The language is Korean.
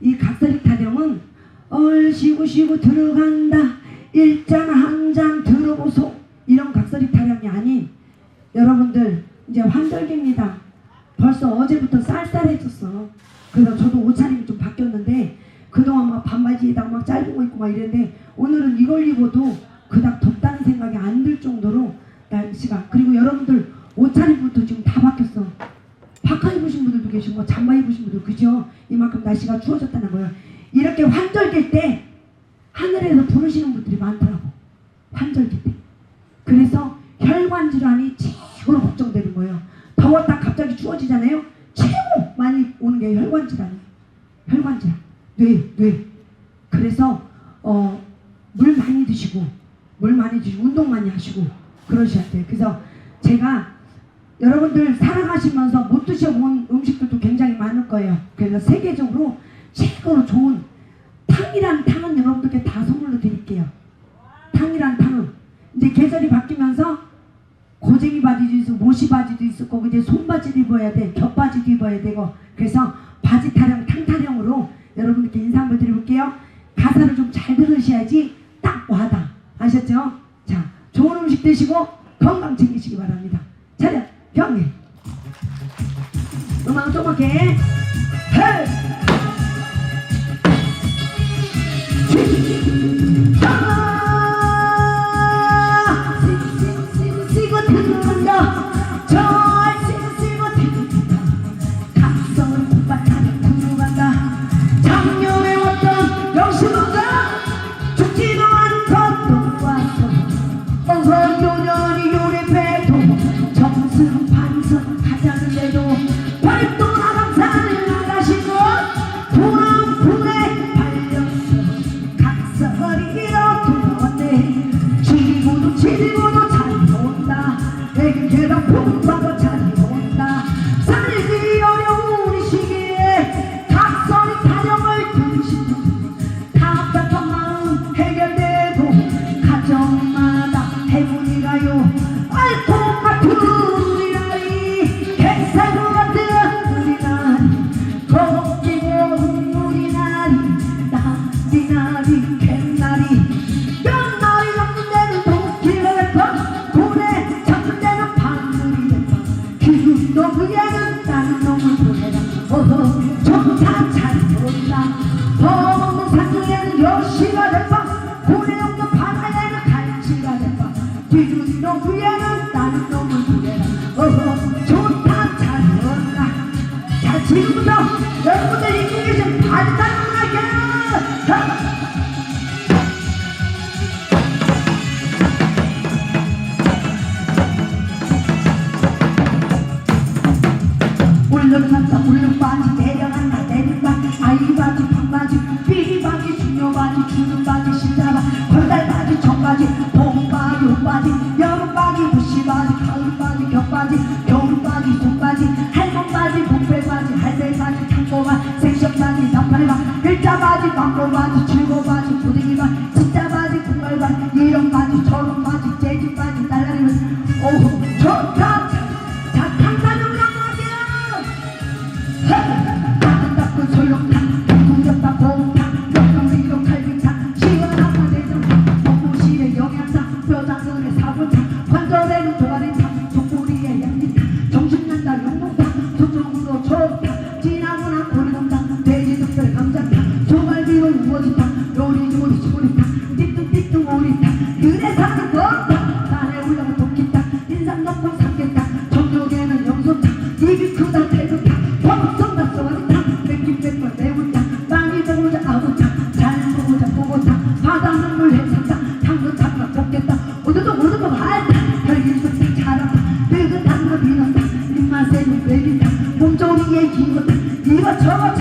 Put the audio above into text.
이 각설이 타령은 얼쉬고 쉬고 들어간다. 일잔 한 잔 들어보소. 이런 각설이 타령이 아닌 여러분들 이제 환절기입니다. 벌써 어제부터 쌀쌀해졌어. 그래서 저도 옷차림이 좀 바뀌었는데 그동안 막 반바지에다가 막 짧은 거 입고 막 이랬는데 오늘은 이걸 입어도 그닥 덥다는 생각이 안 들 정도로 날씨가 그리고 여러분들 옷차림부터 지금 다 바뀌었어 입으신 분들도 계시고 잠바 입으신 분들 그죠? 이만큼 날씨가 추워졌다는 거예요. 이렇게 환절기 때 하늘에서 부르시는 분들이 많더라고. 환절기 때. 그래서 혈관 질환이 최고로 걱정되는 거예요. 더웠다 갑자기 추워지잖아요. 최고 많이 오는 게 혈관 질환이에요. 혈관 질환. 뇌, 뇌. 그래서 어, 물 많이 드시고 물 많이 드시고 운동 많이 하시고 그러셔야 돼요. 그래서 제가 여러분들 살아가시면서 못 드셔본 음식들도 굉장히 많을 거예요. 그래서 세계적으로 최고로 좋은 탕이란 탕은 여러분들께 다 선물로 드릴게요. 탕이란 탕은. 이제 계절이 바뀌면서 고쟁이 바지도 있고 모시 바지도 있을 거고 이제 손바지도 입어야 돼 겹바지도 입어야 되고. 그래서 바지 타령 탕 타령으로 여러분들께 인사 한번 드려볼게요. 가사를 좀 잘 들으셔야지 딱 와다 아셨죠? 자 좋은 음식 드시고 건강 챙기시기 바랍니다. 차렷. 경례 음악 조금게 가정마다 행운이 가요. 알고 같은 우리 비주지도 불리하는 나는 너무 불리해. 어허 좋다 잘했다. 자 지금부터 여러분들 입고 계신 반짝하게. 울렁났다 울렁바지 내려간다 내려간다 아이바지 반바지 삐바지 중요바지 주는바지 신사바 벌달바지 청바지 초반 생시험사지 단판에만 글자바지 방법바지 출고바지 부대기만 진짜바지 군말바지 이런 바지 저런 바지 재질바지 달라리면 오호. 이걸 누가 누가 잡아